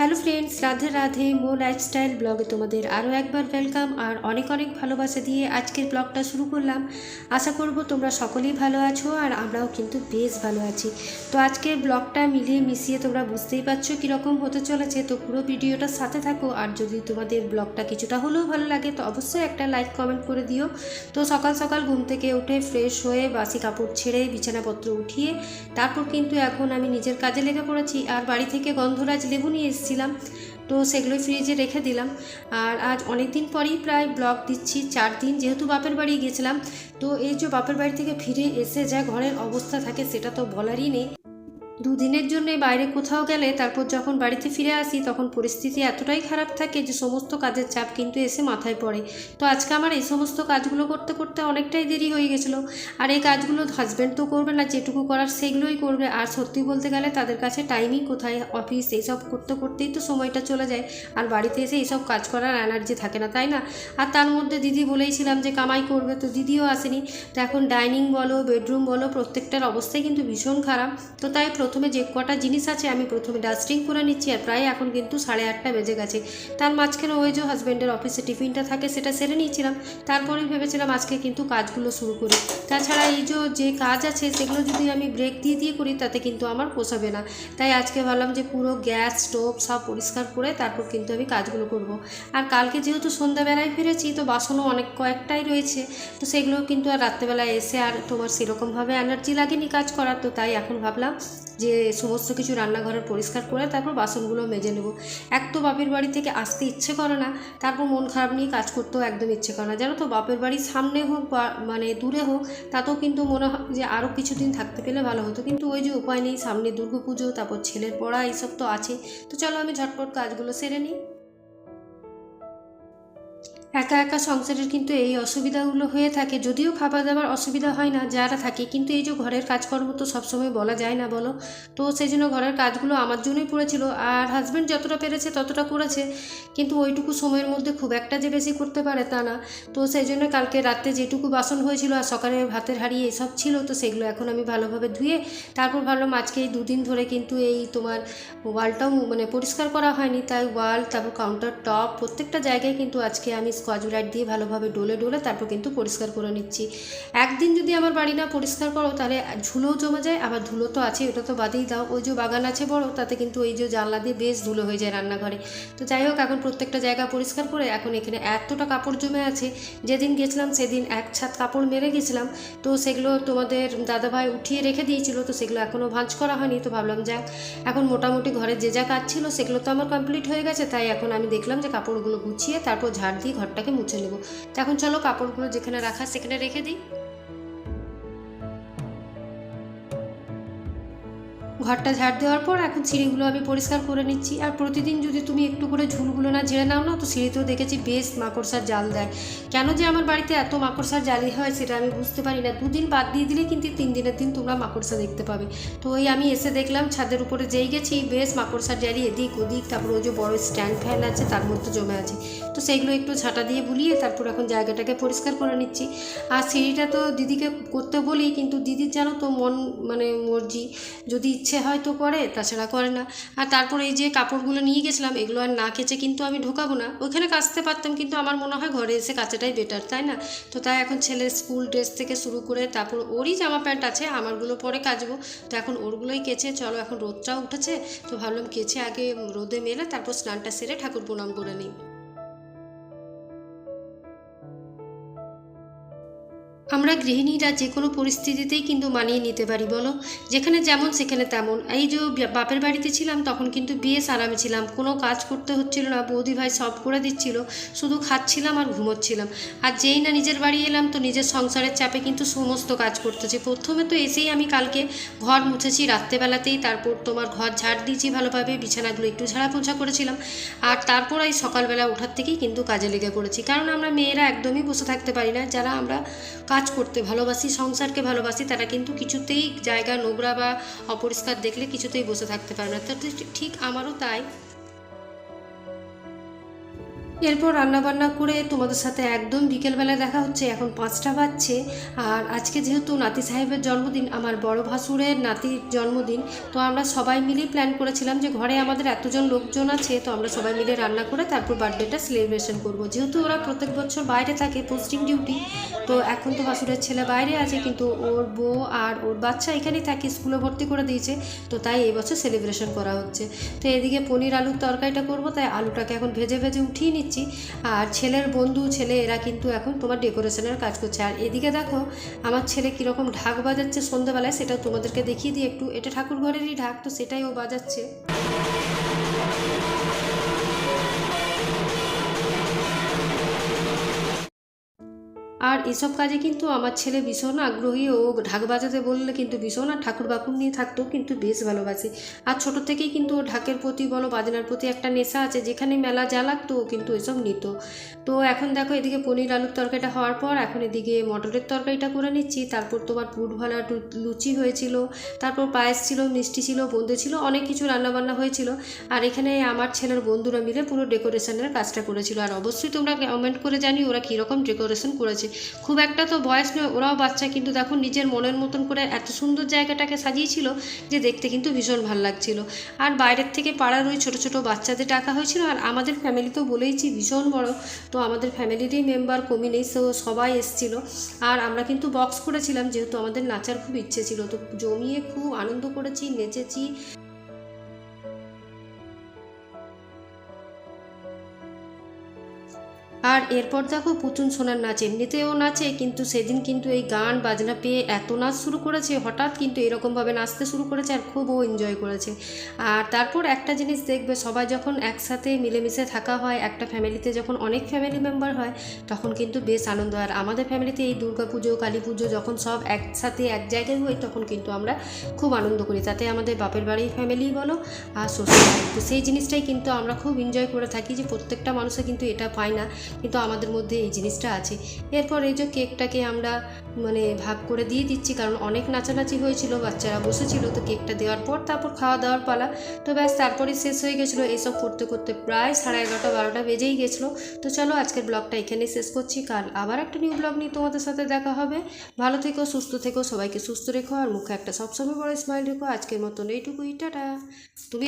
Hello friends Radhe Radhe Mo lifestyle ব্লগে তোমাদের আরও একবার ওয়েলকাম আর অনেক অনেক ভালোবাসা দিয়ে আজকের ব্লগটা শুরু করলাম। আশা করব তোমরা সকলেই ভালো আছো আর আমরাও কিন্তু বেশ ভালো আছি। তো আজকের ব্লগটা মিলিয়ে মিশিয়ে তোমরা বুঝতেই পারছ কীরকম হতে চলেছে। তো পুরো ভিডিওটার সাথে থাকো আর যদি তোমাদের ব্লগটা কিছুটা হলেও ভালো লাগে তো অবশ্যই একটা লাইক কমেন্ট করে দিও। তো সকাল সকাল ঘুম থেকে উঠে ফ্রেশ হয়ে বাসি কাপড় ছেড়ে বিছানাপত্র উঠিয়ে তারপর কিন্তু এখন আমি নিজের কাজে লেগে পড়েছি। আর বাড়ি থেকে গন্ধরাজ লেবু নিয়ে এসেছিলাম তো সেগুলো ফ্রিজে রেখে দিলাম। আর আজ অনেক দিন পরেই প্রায় ব্লগ দিচ্ছি, চার দিন। যেহেতু বাপের বাড়ি গেছিলাম, তো এই যে বাপের বাড়ি থেকে ফিরে এসে যা ঘরের অবস্থা থাকে, সেটা তো বলারই নেই। দুদিনের জন্যে বাইরে কোথাও গেলে তারপর যখন বাড়িতে ফিরে আসি তখন পরিস্থিতি এতটাই খারাপ থাকে যে সমস্ত কাজের চাপ কিন্তু এসে মাথায় পড়ে। তো আজকে আমার এই সমস্ত কাজগুলো করতে করতে অনেকটাই দেরি হয়ে গেছিল। আর এই কাজগুলো হাজব্যান্ড তো করবে না, যেটুকু করার সেগুলোই করবে। আর সত্যি বলতে গেলে তাদের কাছে টাইমই কোথায়? অফিস এইসব করতে করতেই তো সময়টা চলে যায়। আর বাড়িতে এসে এইসব কাজ করার এনার্জি থাকে না, তাই না? আর তার মধ্যে দিদি বলেইছিলাম যে কামাই করবে তো দিদিও আসেনি। তো এখন ডাইনিং বলো বেডরুম বলো, প্রত্যেকটার অবস্থাই কিন্তু ভীষণ খারাপ। তো তাই প্রথমে যে কটা জিনিস আছে, আমি প্রথমে ডাস্টিং করে নিচ্ছি আর প্রায় এখন কিন্তু সাড়ে আটটা বেজে গেছে। তার মাঝখানে ওই যে হাজব্যান্ডের অফিসে টিফিনটা থাকে, সেটা সেরে নিয়েছিলাম। তারপরেই ভেবেছিলাম আজকে কিন্তু কাজগুলো শুরু করি। তাছাড়া এই যে যে কাজ আছে, সেগুলো যদি আমি ব্রেক দিয়ে দিয়ে করি, তাতে কিন্তু আমার পোষাবে না। তাই আজকে ভাবলাম যে পুরো গ্যাস স্টোভ সব পরিষ্কার করে তারপর কিন্তু আমি কাজগুলো করব। আর কালকে যেহেতু সন্ধ্যাবেলায় ফিরেছি, তো বাসনও অনেক কয়েকটাই রয়েছে। তো সেগুলো কিন্তু আর রাত্রেবেলায় এসে আর তোমার সেরকমভাবে এনার্জি লাগেনি কাজ করার, তো তাই এখন ভাবলাম যে সমস্ত কিছু রান্নাঘরের পরিষ্কার করে তারপর বাসনগুলো মেজে নেব। এক তো বাপের বাড়ি থেকে আসতে ইচ্ছে করে না, তারপর মন খারাপ নিয়ে কাজ করতেও একদম ইচ্ছে করে না। যেন তো, বাপের বাড়ির সামনে হোক বা মানে দূরে হোক, তাতেও কিন্তু মনে হয় যে আরও কিছুদিন থাকতে পেলে ভালো হতো। কিন্তু ওই যে উপায় নেই, সামনে দুর্গা পুজো তারপর ছেলের পড়া, এইসব তো আছে তো চলো আমি ঝটপট কাজগুলো সেরে নিই। একা একা সংসারের কিন্তু এই অসুবিধাগুলো হয়ে থাকে। যদিও খাবার দাবার অসুবিধা হয় না, যারা থাকে। কিন্তু এই যে ঘরের কাজকর্ম তো সবসময় বলা যায় না বলো। তো সেই জন্য ঘরের কাজগুলো আমার জন্যই পড়েছিল। আর হাজব্যান্ড যতটা পেরেছে ততটা করেছে। কিন্তু ওইটুকু সময়ের মধ্যে খুব একটা যে বেশি করতে পারে তা না। তো সেই জন্য কালকে রাতে যেটুকু বাসন হয়েছিল আর সকালে ভাতের হাঁড়ি এসব ছিল, তো সেগুলো এখন আমি ভালোভাবে ধুয়ে তারপর ভাবলাম আজকে এই দুদিন ধরে কিন্তু এই তোমার ওয়ালটাও মানে পরিষ্কার করা হয়নি। তাই ওয়াল তারপর কাউন্টার টপ প্রত্যেকটা জায়গায় কিন্তু আজকে আমি স্কচ ব্রাইট দিয়ে ভালোভাবে ডলে ডলে তারপর কিন্তু পরিষ্কার করে নিচ্ছি। একদিন যদি আমার বাড়ি না পরিষ্কার করো, তাহলে ধুলোও জমে যায়, আবার ধুলো তো আছে ওটা তো বাদেই দাও। ওই যে বাগান আছে বড়, তাতে কিন্তু ওই যে জানলা দিয়ে বেশ ধুলো হয়ে যায় রান্নাঘরে। তো যাই হোক, এখন প্রত্যেকটা জায়গা পরিষ্কার করে এখন এখানে এতটা কাপড় জমে আছে। যেদিন গেছিলাম সেদিন এক ছাদ কাপড় মেরে গেছিলাম। তো সেগুলো তোমাদের দাদাভাই উঠিয়ে রেখে দিয়েছিল, তো সেগুলো এখনও ভাঁজ করা হয়নি। তো ভাবলাম যাক, এখন মোটামুটি ঘরে যে যা কাজ ছিল সেগুলো তো আমার কমপ্লিট হয়ে গেছে। তাই এখন আমি দেখলাম যে কাপড়গুলো গুছিয়ে তারপর ঝাড় দিয়ে ঘরটাকে মুছে নেব। তো এখন চলো কাপড়গুলো যেখানে রাখা সেখানে রেখে দিই। ঘরটা ঝাড় দেওয়ার পর এখন সিঁড়িগুলো আমি পরিষ্কার করে নিচ্ছি। আর প্রতিদিন যদি তুমি একটু করে ঝুলগুলো না ঝেড়ে নাও না, তো সিঁড়িতেও দেখেছি বেশ মাকড়সার জাল দেয়। কেন যে আমার বাড়িতে এত মাকড়সার জালি হয় সেটা আমি বুঝতে পারি না। দুদিন বাদ দিয়ে দিলে কিন্তু তিন দিনের দিন তোমরা মাকড়সা দেখতে পাবে। তো ওই আমি এসে দেখলাম ছাদের উপরে যেই গেছি, বেশ মাকড়সার জালি এদিক ওদিক। তারপর ওই যে বড় স্ট্যান্ড ফ্যান আছে, তার মধ্যে জমে আছে। তো সেইগুলো একটু ঝাঁটা দিয়ে বুলিয়ে তারপর এখন জায়গাটাকে পরিষ্কার করে নিচ্ছি। আর সিঁড়িটা তো দিদিকে করতে বলি, কিন্তু দিদির জানো তো মন মানে মর্জি। যদি ইচ্ছে হয় তো করে, তাছাড়া করে না। আর তারপর এই যে কাপড়গুলো নিয়ে গেছিলাম, এগুলো আর না কেচে কিন্তু আমি ঢোকাবো না। ওইখানে কাচতে পারতাম, কিন্তু আমার মনে হয় ঘরে এসে কাচাটাই বেটার তাই না? তো তাই এখন ছেলের স্কুল ড্রেস থেকে শুরু করে তারপর ওরই জামা প্যান্ট আছে, আমারগুলো পরে কাচবো। তো এখন ওরগুলোই কেচে, চলো এখন রোদটাও উঠেছে। তো ভাবলাম কেচে আগে রোদে মেলে, তারপর স্নানটা সেরে ঠাকুর প্রণাম করে নিই। আমরা গৃহিণীরা যে কোনো পরিস্থিতিতেই কিন্তু মানিয়ে নিতে পারি, বলো? যেখানে যেমন, সেখানে তেমন। এই যে বাপের বাড়িতে ছিলাম, তখন কিন্তু বেশ আরামে ছিলাম। কোনো কাজ করতে হচ্ছিল না, বৌদি ভাই সব করে দিচ্ছিল। শুধু খাচ্ছিলাম আর ঘুমোচ্ছিলাম। আর যেই না নিজের বাড়ি এলাম, তো নিজের সংসারের চাপে কিন্তু সমস্ত কাজ করতেছে প্রথমে তো এসেই আমি কালকে ঘর মুছেছি, রাত্রেবেলাতেই তারপর তোমার ঘর ঝাড় দিয়েছি ভালোভাবে, বিছানাগুলো একটু ঝাড়া পোছা করেছিলাম। আর তারপর এই সকালবেলা ওঠার থেকেই কিন্তু কাজে লেগে পড়েছি। কারণ আমরা মেয়েরা একদমই বসে থাকতে পারি না। যারা আমরা কাজ করতে, ভালোবাসি, সংসারকে ভালোবাসি, তারা কিন্তু কিছুতেই জায়গা, নোংরা বা অপরিষ্কার দেখলে কিছুতেই বসে থাকতে পারে না। তো ঠিক আমারও তাই। এরপর রান্নাবান্না করে তোমাদের সাথে একদম বিকেলবেলায় দেখা হচ্ছে, এখন পাঁচটা বাজছে। আর আজকে যেহেতু নাতি সাহেবের জন্মদিন, আমার বড় ভাসুরের নাতির জন্মদিন, তো আমরা সবাই মিলেই প্ল্যান করেছিলাম যে ঘরে আমাদের এতজন লোকজন আছে, তো আমরা সবাই মিলে রান্না করে তারপর বার্থডেটা সেলিব্রেশন করব। যেহেতু ওরা প্রত্যেক বছর বাইরে থাকে পোস্টিং ডিউটি তো এখন তো ভাসুরের ছেলে বাইরে আছে, কিন্তু ওর বউ আর ওর বাচ্চা এখানেই থাকে, স্কুলে ভর্তি করে দিয়েছে, তো তাই এই বছর সেলিব্রেশন করা হচ্ছে। তো এদিকে পনির আলুর তরকারিটা করব, তাই আলুটাকে এখন ভেজে ভেজে উঠিয়ে নিচ্ছি। আর ছেলের বন্ধু, ছেলে, এরা কিন্তু এখন তোমার ডেকোরেশনের কাজ করছে। আর এদিকে দেখো, আমার ছেলে কীরকম ঢাক বাজাচ্ছে সন্ধ্যাবেলায় সেটা তোমাদেরকে দেখিয়ে দিই একটু। এটা ঠাকুর ঘরেরই ঢাক, তো সেটাই ও বাজাচ্ছে। আর এসব কাজে কিন্তু আমার ছেলে ভীষণ আগ্রহী ও ঢাক বাজাতে বললে কিন্তু ভীষণ, আর ঠাকুর বাকুর নিয়ে থাকতেও কিন্তু বেশ ভালোবাসে। আর ছোটো থেকেই কিন্তু ও ঢাকের প্রতি বলো, বাজনার প্রতি একটা নেশা আছে, যেখানে মেলা যা লাগতো ও কিন্তু এসব নিত। তো এখন দেখো এদিকে পনির আলুর তরকারিটা হওয়ার পর এখন এদিকে মটরের তরকারিটা করে নিচ্ছি। তারপর তোমার পুট ভালা লুচি হয়েছিল, তারপর পায়েস ছিল, মিষ্টি ছিল, বোঁদে ছিল, অনেক কিছু রান্নাবান্না হয়েছিল। আর এখানে আমার ছেলের বন্ধুরা মিলে পুরো ডেকোরেশনের কাজটা করেছিল। আর অবশ্যই তোমরা কমেন্ট করে জানি ওরা কীরকম ডেকোরেশন করেছে। খুব একটা তো বয়স নয়, ওরাও বাচ্চা, কিন্তু দেখো নিজের মনের মতন করে এত সুন্দর জায়গাটাকে সাজিয়েছিল যে দেখতে কিন্তু ভীষণ ভালো লাগছিল। আর বাইরের থেকে পাড়ার ওই ছোটো ছোটো বাচ্চাদের ডাকা হয়েছিল, আর আমাদের ফ্যামিলি তো বলেইছি ভীষণ বড়, তো আমাদের ফ্যামিলিরই মেম্বার কমি নেই তো সবাই এসেছিল। আর আমরা কিন্তু বক্স করেছিলাম, যেহেতু আমাদের নাচার খুব ইচ্ছে ছিল, তো জমিয়ে খুব আনন্দ করেছি, নেচেছি। আর এরপর দেখো পুতুন সোনার নাচ। এমনিতেও নাচে, কিন্তু সেদিন কিন্তু এই গান বাজনা পেয়ে এত নাচ শুরু করেছে, হঠাৎ কিন্তু এরকমভাবে নাচতে শুরু করেছে আর খুব ও এনজয় করেছে। আর তারপর একটা জিনিস দেখবে, সবাই যখন একসাথে মিলেমিশে থাকা হয়, একটা ফ্যামিলিতে যখন অনেক ফ্যামিলি মেম্বার হয়, তখন কিন্তু বেশ আনন্দ। আর আমাদের ফ্যামিলিতে এই দুর্গা পুজো, কালী পুজো যখন সব একসাথে এক জায়গায় হয়, তখন কিন্তু আমরা খুব আনন্দ করি। তাতে আমাদের বাপের বাড়ির ফ্যামিলি বলো আর শ্বশুর বাড়ি তো সেই জিনিসটাই কিন্তু আমরা খুব এনজয় করে থাকি যে প্রত্যেকটা মানুষে কিন্তু এটা পায় না। কিন্তু আমাদের মধ্যে এই জিনিসটা আছে। এরপর এই যে কেকটাকে আমরা মানে ভাগ করে দিয়ে দিচ্ছি, কারণ অনেক নাচানাচি হয়েছিল, বাচ্চারা বসেছিল তো কেকটা দেওয়ার পর তারপর খাওয়া দাওয়ার পালা। তো ব্যাস, তারপরেই শেষ হয়ে গেছিল এইসব করতে করতে প্রায় সাড়ে এগারোটা, বারোটা বেজেই গেছিল। তো চলো আজকের ব্লগটা এখানেই শেষ করছি। কাল আবার একটা নিউ ব্লগ নিয়ে তোমাদের সাথে দেখা হবে। ভালো থেকো, সুস্থ থেকো, সবাইকে সুস্থ রেখো আর মুখে একটা সবসময় বড় স্মাইল রেখো। আজকের মতন এইটুকুই, টাটা। তুমি